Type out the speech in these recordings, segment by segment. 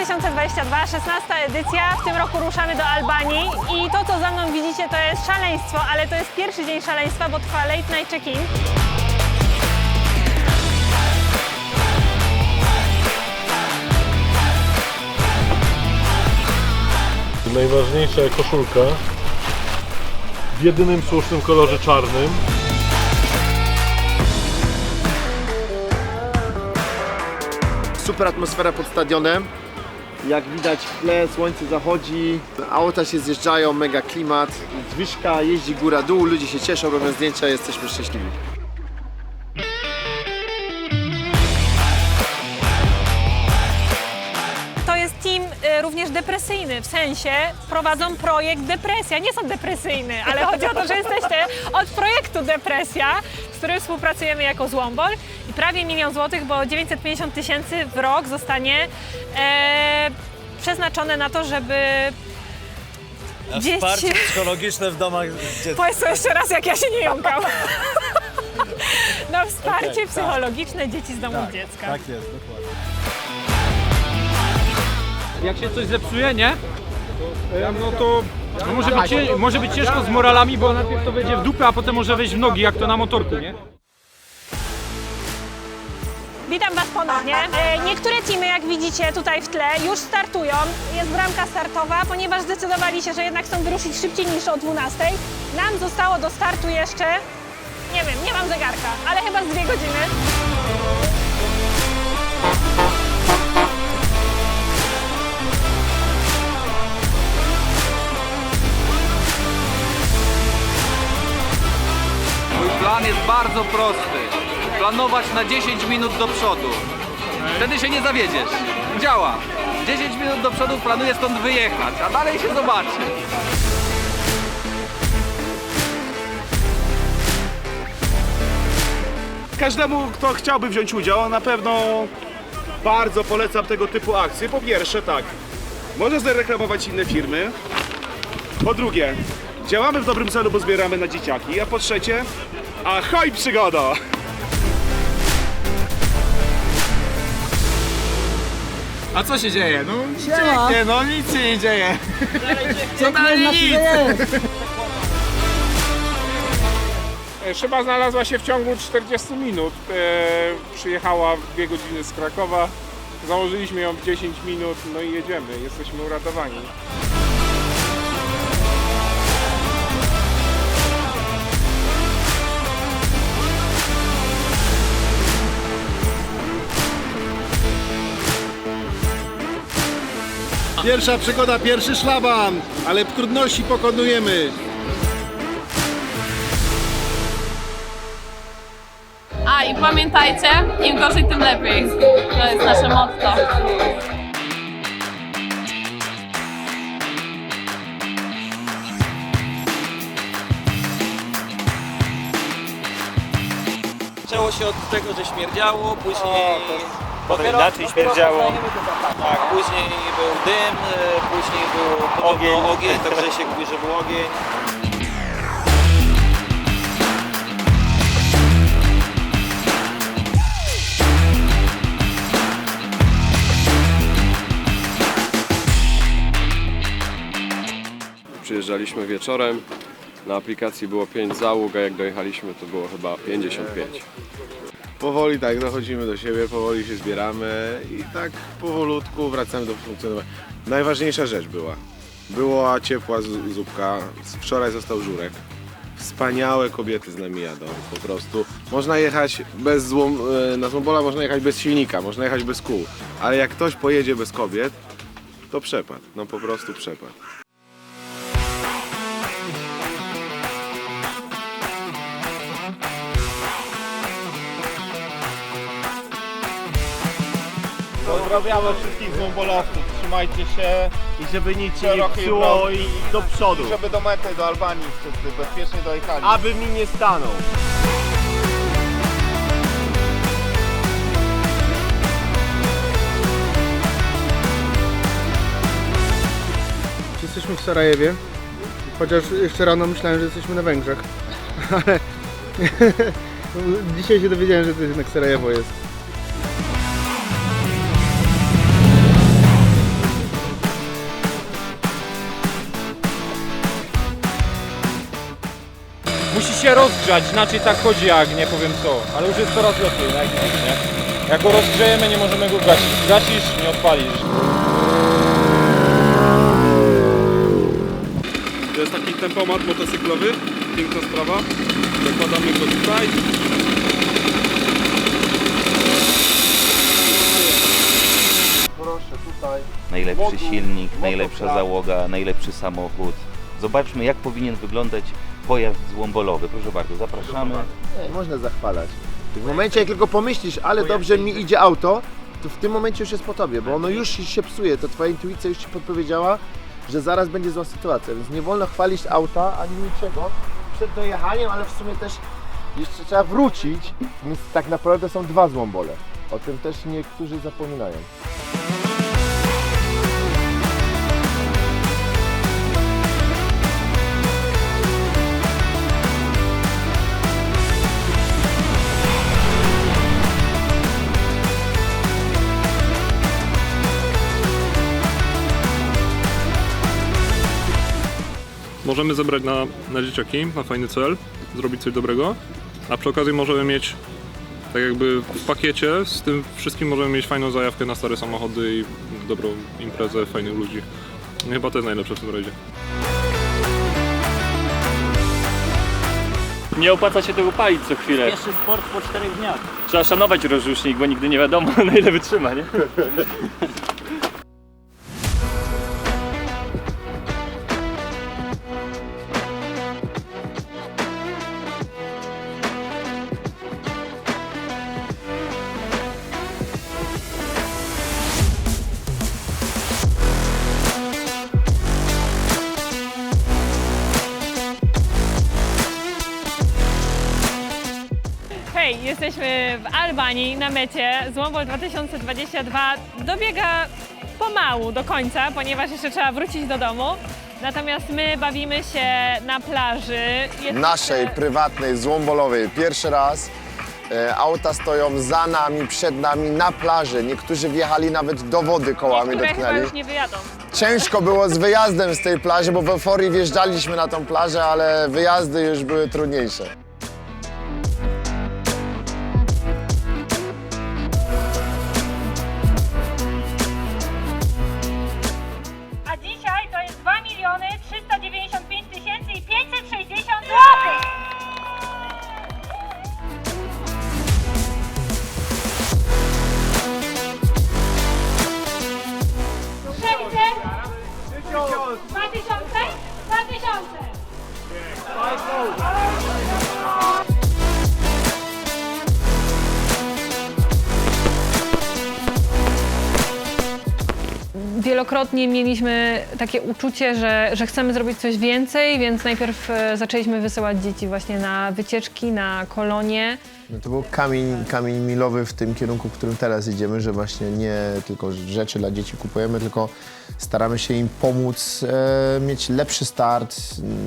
Jesteśmy na Złombolu 2022, 16 edycja. W tym roku ruszamy do Albanii i to, co za mną widzicie, to jest szaleństwo, ale to jest pierwszy dzień szaleństwa, bo trwa late night check-in. Najważniejsza koszulka w jedynym słusznym kolorze czarnym. Super atmosfera pod stadionem. Jak widać w tle słońce zachodzi, auta się zjeżdżają, mega klimat. Zwyżka, jeździ góra-dół, ludzie się cieszą, robią zdjęcia, jesteśmy szczęśliwi. To jest team y, również depresyjny, w sensie prowadzą projekt Depresja. Nie są depresyjny, ale chodzi o to, że jesteście od projektu Depresja, z którym współpracujemy jako Złombol prawie milion złotych, bo 950 tysięcy w rok zostanie e, przeznaczone na to, żeby Na Dzieci. wsparcie psychologiczne w domach dziecka. Powiedz to jeszcze raz, jak ja się nie jąkam. Na wsparcie psychologiczne dzieci z domów dziecka. Tak jest, dokładnie. jak się coś zepsuje, nie? No to no może, być, cię- może być ciężko z moralami, bo najpierw to będzie w dupę, a potem może wejść w nogi, jak to na motorku, nie? Witam Was ponownie. E, Niektóre teamy, jak widzicie tutaj w tle, już startują. Jest bramka startowa, ponieważ zdecydowali się, że jednak chcą wyruszyć szybciej niż o 12. Nam zostało do startu jeszcze, nie wiem, nie mam zegarka, ale chyba z dwie godziny. Mój plan jest bardzo prosty. Planować na 10 minut do przodu. Wtedy się nie zawiedziesz. Działa. 10 minut do przodu planuję stąd wyjechać, a dalej się zobaczy. Każdemu, kto chciałby wziąć udział, na pewno bardzo polecam tego typu akcje. Po pierwsze, tak, można zareklamować inne firmy. Po drugie, działamy w dobrym celu, bo zbieramy na dzieciaki. A po trzecie, ahoj przygoda! A co się dzieje? No pięknie, no nic się nie dzieje. Co dalej nic? Szyba znalazła się w ciągu 40 minut. E, przyjechała w 2 godziny z Krakowa. Założyliśmy ją w 10 minut, no i jedziemy. Jesteśmy uratowani. Pierwsza przygoda, pierwszy szlaban, ale trudności pokonujemy. A i pamiętajcie, im gorzej, tym lepiej. To jest nasze motto. Zaczęło się od tego, że śmierdziało, później... Potem inaczej śmierdziało. Tak, później był dym, e, później był ogień, ogień także się mówi, że był ogień. Przyjeżdżaliśmy wieczorem, na aplikacji było 5 załóg, a jak dojechaliśmy to było chyba 55. Powoli tak, dochodzimy do siebie, powoli się zbieramy i tak powolutku wracamy do funkcjonowania. Najważniejsza rzecz była. Była ciepła zupka, wczoraj został żurek. Wspaniałe kobiety z nami jadą, po prostu. Można jechać bez e, na Złombola można jechać bez silnika, można jechać bez kół, ale jak ktoś pojedzie bez kobiet, to przepad, no po prostu przepad. Pozdrawiamy wszystkich złombolowców, trzymajcie się i żeby nic się nie psuło i do przodu. Żeby do mety, do Albanii wszyscy bezpiecznie dojechali. Aby mi nie stanął. Jesteśmy w Sarajewie, chociaż jeszcze rano myślałem, że jesteśmy na Węgrzech, ale dzisiaj się dowiedziałem, że to jednak Sarajewo jest. Się rozgrzać, inaczej tak chodzi jak nie powiem co, ale już jest coraz lepiej, jak widzisz, nie? Jak go rozgrzejemy, nie możemy go gasić. Gasisz, nie odpalisz. To jest taki tempomat motocyklowy, piękna sprawa. Zakładamy go tutaj. Proszę, tutaj. Najlepszy silnik, najlepsza załoga, najlepszy samochód. Zobaczmy jak powinien wyglądać pojazd złombolowy. Proszę bardzo, zapraszamy. Nie, można zachwalać. W momencie, jak tylko pomyślisz, ale dobrze mi idzie auto, to w tym momencie już jest po tobie, bo ono już się psuje, to twoja intuicja już ci podpowiedziała, że zaraz będzie zła sytuacja, więc nie wolno chwalić auta ani niczego przed dojechaniem, ale w sumie też jeszcze trzeba wrócić, więc tak naprawdę są dwa złombole. O tym też niektórzy zapominają. Możemy zebrać na, na dzieciaki, na fajny cel, zrobić coś dobrego, a przy okazji możemy mieć tak jakby w pakiecie z tym wszystkim możemy mieć fajną zajawkę na stare samochody i dobrą imprezę fajnych ludzi. I Chyba to jest najlepsze w tym rajdzie. Nie opłaca się tego palić co chwilę. Pierwszy sport po czterech dniach. Trzeba szanować rozrusznik, bo nigdy nie wiadomo na ile wytrzyma, nie? Hej, jesteśmy w Albanii na mecie. Złombol 2022 dobiega pomału do końca, ponieważ jeszcze trzeba wrócić do domu. Natomiast my bawimy się na plaży. Jest- Naszej, prywatnej, złombolowej, pierwszy raz. E, Auta stoją za nami, przed nami, na plaży. Niektórzy wjechali nawet do wody kołami Niektóre chyba dotknęli. już nie wyjadą. Ciężko było z wyjazdem z tej plaży, bo w euforii wjeżdżaliśmy na tą plażę, ale wyjazdy już były trudniejsze. Wielokrotnie mieliśmy takie uczucie, że, że chcemy zrobić coś więcej, więc najpierw e, zaczęliśmy wysyłać dzieci właśnie na wycieczki, na kolonie. No to był kamień, kamień milowy w tym kierunku, w którym teraz idziemy, że właśnie nie tylko rzeczy dla dzieci kupujemy, tylko staramy się im pomóc e, mieć lepszy start,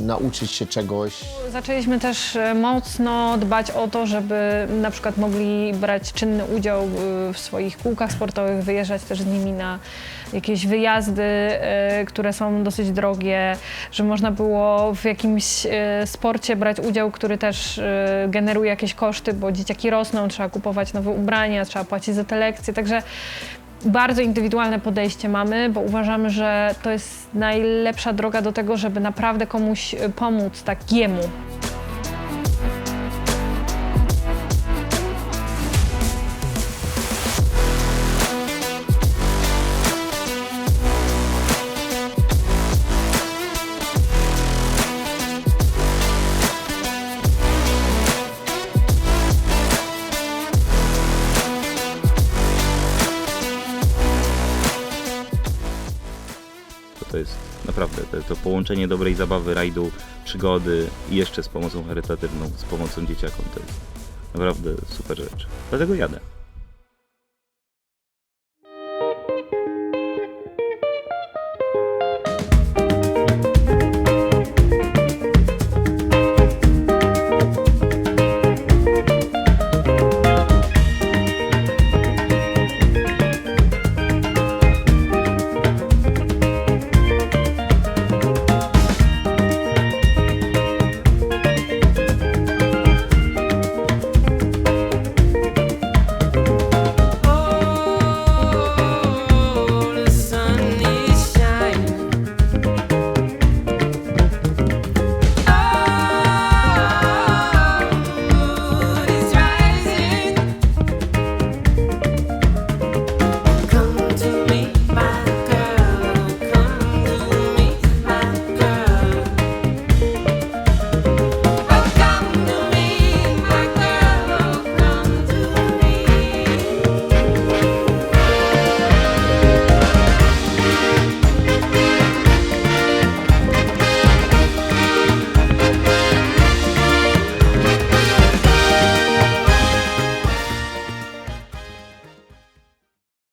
nauczyć się czegoś. Zaczęliśmy też e, mocno dbać o to, żeby na przykład mogli brać czynny udział e, w swoich kółkach sportowych, wyjeżdżać też z nimi na jakieś wyjazdy, e, które są dosyć drogie, że można było w jakimś e, sporcie brać udział, który też e, generuje jakieś koszty, bo dzieciaki rosną, trzeba kupować nowe ubrania, trzeba płacić za te lekcje, także bardzo indywidualne podejście mamy, bo uważamy, że to jest najlepsza droga do tego, żeby naprawdę komuś pomóc takiemu. To połączenie dobrej zabawy, rajdu, przygody i jeszcze z pomocą charytatywną, z pomocą dzieciakom. To jest naprawdę super rzecz. Dlatego jadę.